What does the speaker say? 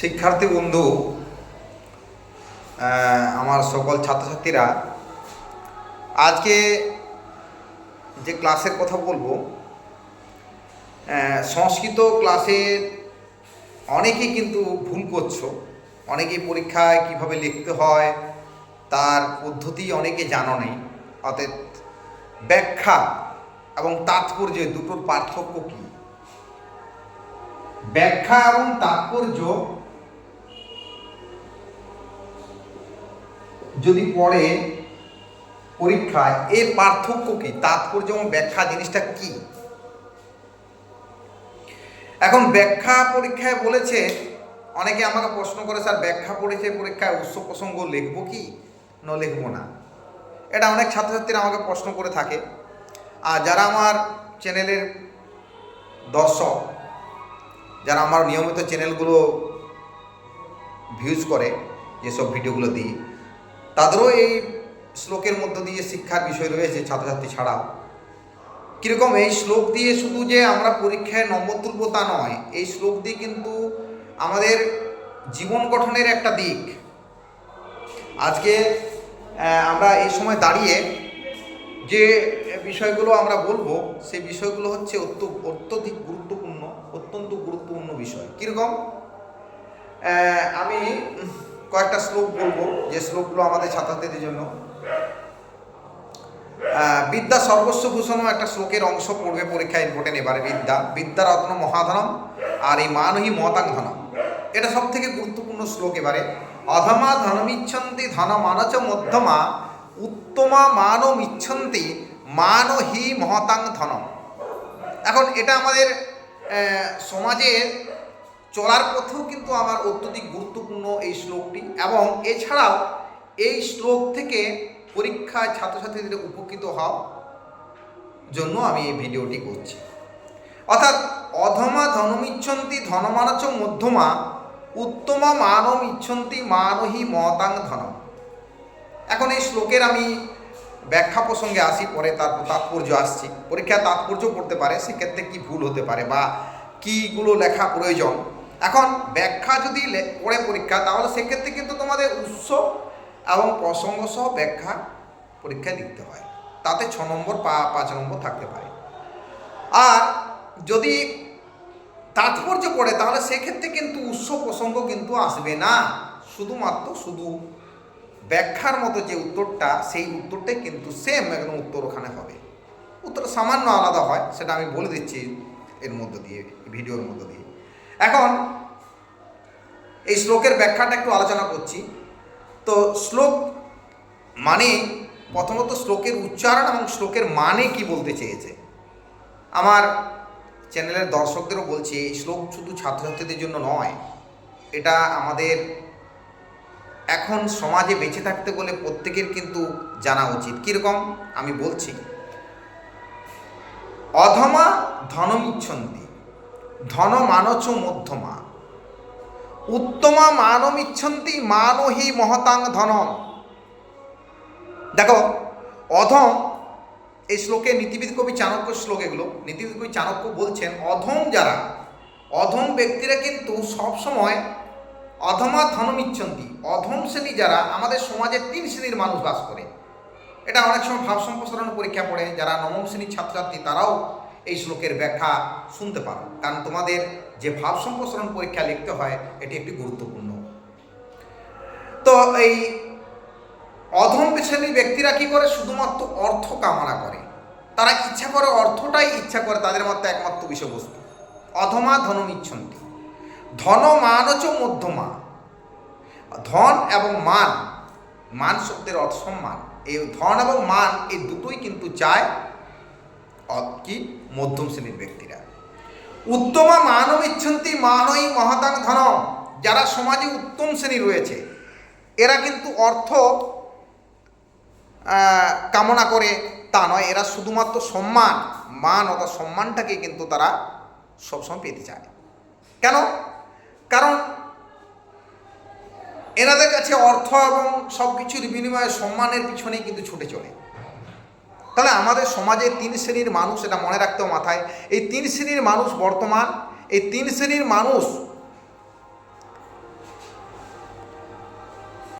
শিক্ষার্থী বন্ধু আমার সকল ছাত্রছাত্রীরা, আজকে যে ক্লাসের কথা বলব সংস্কৃত ক্লাসের অনেকেই কিন্তু ভুল করছ। অনেকেই পরীক্ষায় কীভাবে লিখতে হয়, তার পদ্ধতি অনেকে জানো নেই। অর্থাৎ ব্যাখ্যা এবং তাৎপর্য দুটোর পার্থক্য কী? ব্যাখ্যা এবং তাৎপর্য যদি পড়ে পরীক্ষায়, এর পার্থক্য কি? তাৎপর্য এবং ব্যাখ্যা জিনিসটা কি? এখন ব্যাখ্যা পরীক্ষায় বলেছে, অনেকে আমাকে প্রশ্ন করে স্যার ব্যাখ্যা পড়েছে পরীক্ষায় উৎস প্রসঙ্গ লিখব কি? না, লিখব না। এটা অনেক ছাত্রছাত্রীরা আমাকে প্রশ্ন করে থাকে। আর যারা আমার চ্যানেলের দর্শক, যারা আমার নিয়মিত চ্যানেলগুলো ভিউজ করে, যেসব ভিডিওগুলো দিই তাদেরও এই শ্লোকের মধ্য দিয়ে শিক্ষার বিষয় রয়েছে ছাত্রছাত্রী ছাড়াও কীরকম এই শ্লোক দিয়ে শুধু যে আমরা পরীক্ষায় নম্বর তুলব তা নয়, এই শ্লোক দিয়ে কিন্তু আমাদের জীবন গঠনের একটা দিক। আজকে আমরা এই সময় দাঁড়িয়ে যে বিষয়গুলো আমরা বলব, সেই বিষয়গুলো হচ্ছে অত্য, অত্যধিক গুরুত্বপূর্ণ, অত্যন্ত গুরুত্বপূর্ণ বিষয়। কীরকম? আমি কয়েকটা শ্লোক বলব, যে শ্লোকগুলো আমাদের ছাত্রছাত্রীদের জন্য। বিদ্যা সর্বস্ব ভূষণও একটা শ্লোকের অংশ পড়বে পরীক্ষায় ইম্পর্টেন্ট এবারে, বিদ্যা। বিদ্যা রত্ন মহাধনম, আর এই মানহি মতাং ধনম। এটা সব থেকে গুরুত্বপূর্ণ শ্লোক এবারে। অধমা ধনমিচ্ছন্তি ধন মানচ মধ্যমা, উত্তমা মানম ইচ্ছন্তি মানহি মহতাং ধনম। এখন এটা আমাদের সমাজের চলার পথেও কিন্তু আমার অত্যধিক গুরুত্বপূর্ণ এই শ্লোকটি এবং এছাড়াও এই শ্লোক থেকে পরীক্ষায় ছাত্রছাত্রীদের উপকৃত হওয়ার জন্য আমি এই ভিডিওটি করছি। অর্থাৎ অধমা ধনমিচ্ছন্তি ধনমানচ মধ্যমা উত্তমা মানম ইচ্ছন্তি মানহি মতাং ধনম। এখন এই শ্লোকের আমি ব্যাখ্যা প্রসঙ্গে আসি, পরে তার তাৎপর্য আসছি। পরীক্ষায় তাৎপর্য পড়তে পারে, সেক্ষেত্রে কি ভুল হতে পারে বা কীগুলো লেখা প্রয়োজন? এখন ব্যাখ্যা যদি পড়ে পরীক্ষা, তাহলে সেক্ষেত্রে কিন্তু তোমাদের উৎস এবং প্রসঙ্গ সহ ব্যাখ্যা পরীক্ষায় লিখতে হয়। তাতে ছ নম্বর পাঁচ নম্বর থাকতে পারে। আর যদি তাৎপর্য পড়ে, তাহলে সেক্ষেত্রে কিন্তু উৎস প্রসঙ্গ কিন্তু আসবে না। শুধুমাত্র শুধু ব্যাখ্যার মতো যে উত্তরটা, সেই উত্তরটাই কিন্তু সেম একদম উত্তর ওখানে হবে। উত্তর সামান্য আলাদা হয়, সেটা আমি বলে দিচ্ছি এর মধ্য দিয়ে, ভিডিওর মধ্য দিয়ে। এখন এই শ্লোকের ব্যাখ্যাটা একটু আলোচনা করছি। তো শ্লোক মানে প্রথমত শ্লোকের উচ্চারণ এবং শ্লোকের মানে কি বলতে চেয়েছে। আমার চ্যানেলের দর্শকদেরও বলছি, এই শ্লোক শুধু ছাত্রছাত্রীদের জন্য নয়, এটা আমাদের এখন সমাজে বেঁচে থাকতে বলে প্রত্যেকের কিন্তু জানা উচিত। কীরকম? আমি বলছি। অধমা ধনমিচ্ছন্তি। ধন মানচ মধ্যমা। উত্তমা মানমিচ্ছন্তি মানহি মহতাং ধনম। দেখো, অধম, এই শ্লোকে নীতিবিদ কবি চাণক্য শ্লোক এগুলো, নীতিবিদ কবি চাণক্য বলছেন, অধম যারা, অধম ব্যক্তিরা কিন্তু সবসময় অধমা ধনম ইচ্ছন্তি, অধম শ্রেণি যারা আমাদের সমাজে তিন শ্রেণির মানুষ বাস করে। এটা অনেক সময় ভাব সম্প্রসারণ পরীক্ষা পড়ে, যারা নবম শ্রেণির ছাত্রছাত্রী তারাও এই শ্লোকের ব্যাখ্যা শুনতে পারো। কারণ তোমাদের যে ভাব সম্প্রসারণ পরীক্ষা লিখতে হয়, এটি একটি গুরুত্বপূর্ণ। তো এই অধম শ্রেণির ব্যক্তিরা কি করে? শুধুমাত্র অর্থ কামনা করে। তারা ইচ্ছা করে অর্থটাই ইচ্ছা করে, তাদের মধ্যে একমাত্র বিষয়বস্তু। অধমা ধনম ইচ্ছন্তি। ধন মানচ মধ্যমা। ধন এবং মান মান শব্দের অর্থ সম্মান। এই ধন এবং মান এই দুটোই কিন্তু চায় কি মধ্যম শ্রেণির ব্যক্তিরা। উত্তমা মানব ইচ্ছন্তি মানই মহাতাং ধনম যারা সমাজে উত্তম শ্রেণি রয়েছে। এরা কিন্তু অর্থ কামনা করে তা নয়, এরা শুধুমাত্র সম্মান, মান অথবা সম্মানটাকে কিন্তু তারা সবসময় পেতে চায়। কেন? কারণ এনাদের কাছে অর্থ এবং সব কিছুর বিনিময়ে সম্মানের পিছনেই কিন্তু ছুটে চলে। তাহলে আমাদের সমাজে তিন শ্রেণির মানুষ এটা মনে রাখতেও মাথায়, এই তিন শ্রেণির মানুষ বর্তমান, এই তিন শ্রেণির মানুষ